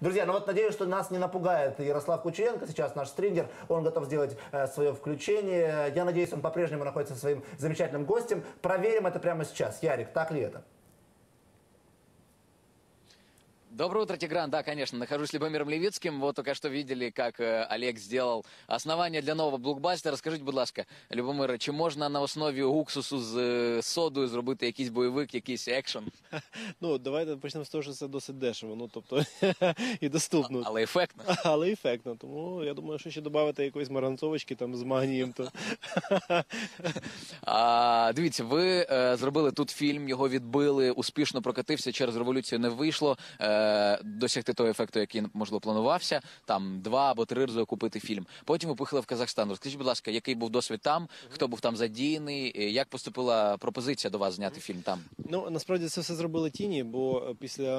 Друзья, ну вот надеюсь, что нас не напугает Ярослав Кучеренко, сейчас наш стрингер, он готов сделать э, свое включение. Я надеюсь, он по-прежнему находится со своим замечательным гостем. Проверим это прямо сейчас. Ярик, так ли это? Доброе утро, Тигран. Да, конечно, нахожусь с Любомиром Левицким. Вот только что видели, как е, Олег сделал основання для нового блокбастера. Скажіть, будь ласка, Любомире, чи можна на основі уксусу з е, содою зробити якийсь бойовик, якийсь екшен, Ну, давайте почнемо з того, що це досить дешево, ну тобто і доступно. але ефектно? Але ефектно. Тому я думаю, що ще додати якоїсь маранцовочки там з магнієм, то А, дивіться, ви е, зробили тут фільм, його відбили, успішно прокатився через революцію. Не вийшло е, досягти того ефекту, який можливо планувався. Там два або три рази окупити фільм. Потім ви в Казахстан. Розкажіть, будь ласка, який був досвід там? Хто був там задіяний? е, Як поступила пропозиція до вас зняти фільм там? Ну насправді це все зробили тіні, бо е, після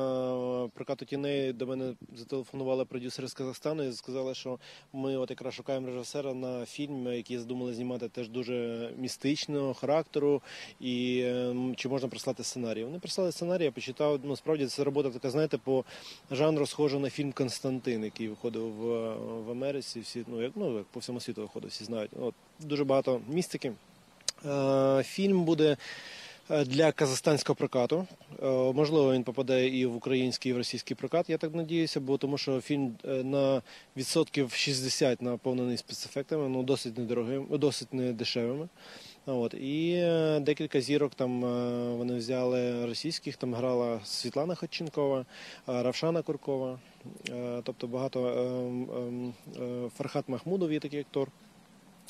е, прокату тіней до мене зателефонували продюсери з Казахстану і сказали, що ми от якраз шукаємо режисера на фільм, який задумали знімати теж дуже містичного характеру. І е, чи можна прислати сценарій? Вони прислали сценарій, я почитав. Ну справді це робота така, знаєте, по жанру схожа на фільм Константин, який виходив в, в Америці. Всі ну як ну по всьому світу виходив, всі знають. От дуже багато містики. Е, Фільм буде е, для казахстанського прокату. Е, Можливо, він попаде і в український, і в російський прокат, я так надіюся, бо тому що фільм на відсотків 60 наповнений спецефектами, ну досить недорогим, досить недешевими. От і е, декілька зірок там е, вони взяли російських. Там грала Світлана Ходченкова, е, Равшана Куркова. Тобто багато ем, е, Фархат Махмудов є такий актор.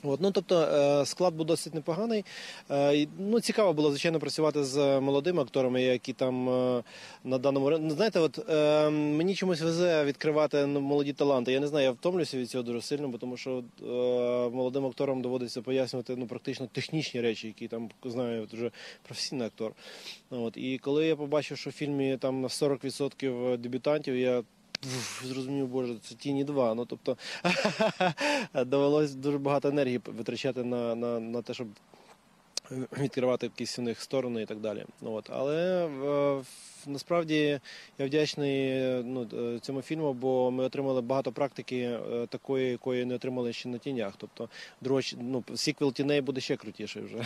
От, ну, тобто е, склад був досить непоганий. Е, Ну, цікаво було, звичайно, працювати з молодими акторами, які там е, на даному рин- Ну, знаєте, от мені чомусь везе відкривати ну, молоді таланти. Я не знаю, я втомлюся від цього дуже сильно, тому що молодим акторам доводиться пояснювати ну, практично технічні речі, які там знає вже професійний актор. От, і коли я побачив, що в фільмі там 40% дебютантів, я Зрозумів, боже, це тіні 2. Ну тобто довелось дуже багато енергії витрачати на, на, на те, щоб відкривати якісь у них сторони і так далі. Ну, От. Але е, насправді я вдячний ну, е, цьому фільму, бо ми отримали багато практики е, такої, якої не отримали ще на тінях. Тобто, друга, ч- ну, сіквел тіней буде ще крутіший вже.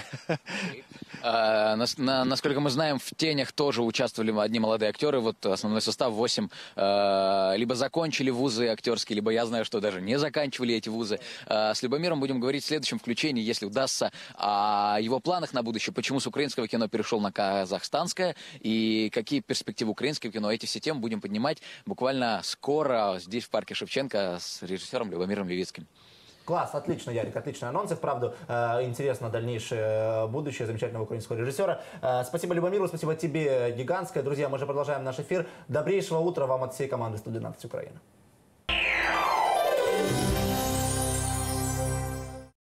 Э, нас- на- насколько мы знаем, в «Тенях» тоже участвовали одни молодые актеры. Вот основной состав 8 э, либо закончили вузы актерские, либо я знаю, что даже не заканчивали эти вузы. Э, С Любомиром будем говорить в следующем включении, если удастся, о его планах на будущее. Почему с украинского кино перешел на казахстанское и какие перспективы украинского кино. Эти все темы будем поднимать буквально скоро здесь, в парке Шевченко, с режиссером Любомиром Левицким. Класс, отлично, Ярик, отличный анонс. И вправду э, интересно дальнейшее э, будущее замечательного украинского режиссера. Э, спасибо Любомиру, спасибо тебе, гигантское. Друзья, мы же продолжаем наш эфир. Добрейшего утра вам от всей команды «112 Украина».